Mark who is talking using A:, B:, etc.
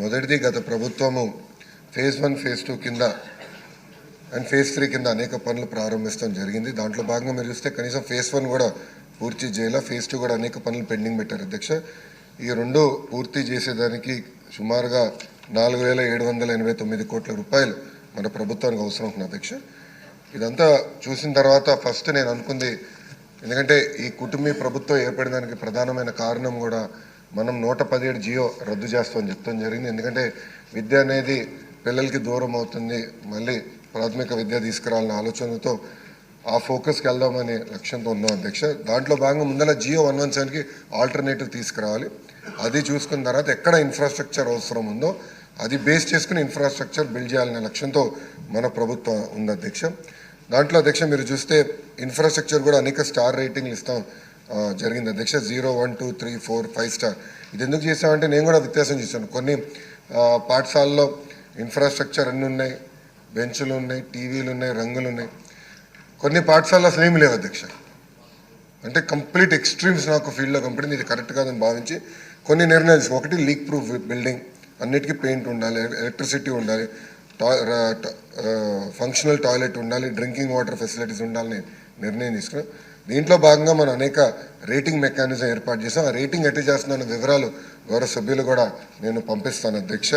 A: మొదటిది గత ప్రభుత్వము. ఫేజ్ వన్ ఫేజ్ టూ కింద అండ్ ఫేజ్ త్రీ కింద అనేక పనులు ప్రారంభించడం జరిగింది. దాంట్లో భాగంగా మీరు చూస్తే కనీసం ఫేజ్ వన్ కూడా పూర్తి చేయాల. ఫేజ్ టూ కూడా అనేక పనులు పెండింగ్ పెట్టారు అధ్యక్ష. ఈ రెండు పూర్తి చేసేదానికి సుమారుగా నాలుగు వేల ఏడు వందల ఎనభై తొమ్మిది కోట్ల రూపాయలు మన ప్రభుత్వానికి అవసరం ఉంటుంది అధ్యక్ష. ఇదంతా చూసిన తర్వాత ఫస్ట్ నేను అనుకుంది ఎందుకంటే ఈ కుటుంబీ ప్రభుత్వం ఏర్పడడానికి ప్రధానమైన కారణం కూడా మనం నూట పదిహేడు జియో రద్దు చేస్తామని చెప్తాం జరిగింది. ఎందుకంటే విద్య అనేది పిల్లలకి దూరం అవుతుంది. మళ్ళీ ప్రాథమిక విద్య తీసుకురావాలనే ఆలోచనతో ఆ ఫోకస్కి వెళ్దామనే లక్ష్యంతో ఉన్నాం అధ్యక్ష. దాంట్లో భాగంగా ముందర జియో వన్ వన్ సెవెన్కి ఆల్టర్నేటివ్ తీసుకురావాలి. అది చూసుకున్న తర్వాత ఎక్కడ ఇన్ఫ్రాస్ట్రక్చర్ అవసరం ఉందో అది బేస్ చేసుకుని ఇన్ఫ్రాస్ట్రక్చర్ బిల్డ్ చేయాలనే లక్ష్యంతో మన ప్రభుత్వం ఉంది అధ్యక్ష. దాంట్లో అధ్యక్ష మీరు చూస్తే ఇన్ఫ్రాస్ట్రక్చర్ కూడా అనేక స్టార్ రేటింగ్లు ఇస్తాం. జరిగింది. అధ్యక్ష zero one two three four five star. ఇది ఎందుకు చేసామంటే నేను కూడా వ్యత్యాసం చేశాను. కొన్ని పాఠశాలలో ఇన్ఫ్రాస్ట్రక్చర్ అన్నీ ఉన్నాయి. బెంచులు ఉన్నాయి టీవీలు ఉన్నాయి రంగులు ఉన్నాయి. కొన్ని పాఠశాలలో అసలు ఏమి లేవు అధ్యక్ష. అంటే కంప్లీట్ ఎక్స్ట్రీమ్స్ నాకు ఫీల్డ్లో కంపెనీ ఇది కరెక్ట్ కాదని భావించి కొన్ని నిర్ణయాలు ఒకటి లీక్ ప్రూఫ్ బిల్డింగ్. అన్నిటికీ పెయింట్ ఉండాలి ఎలక్ట్రిసిటీ ఉండాలి. ఫంక్షనల్ టాయిలెట్ ఉండాలి డ్రింకింగ్ వాటర్ ఫెసిలిటీస్ ఉండాలని నిర్ణయం తీసుకున్నాం. దీంట్లో భాగంగా మనం అనేక రేటింగ్ మెకానిజం ఏర్పాటు చేసాం. ఆ రేటింగ్ ఎట్టి చేస్తున్న వివరాలు గౌరవ సభ్యులు కూడా నేను పంపిస్తాను అధ్యక్ష.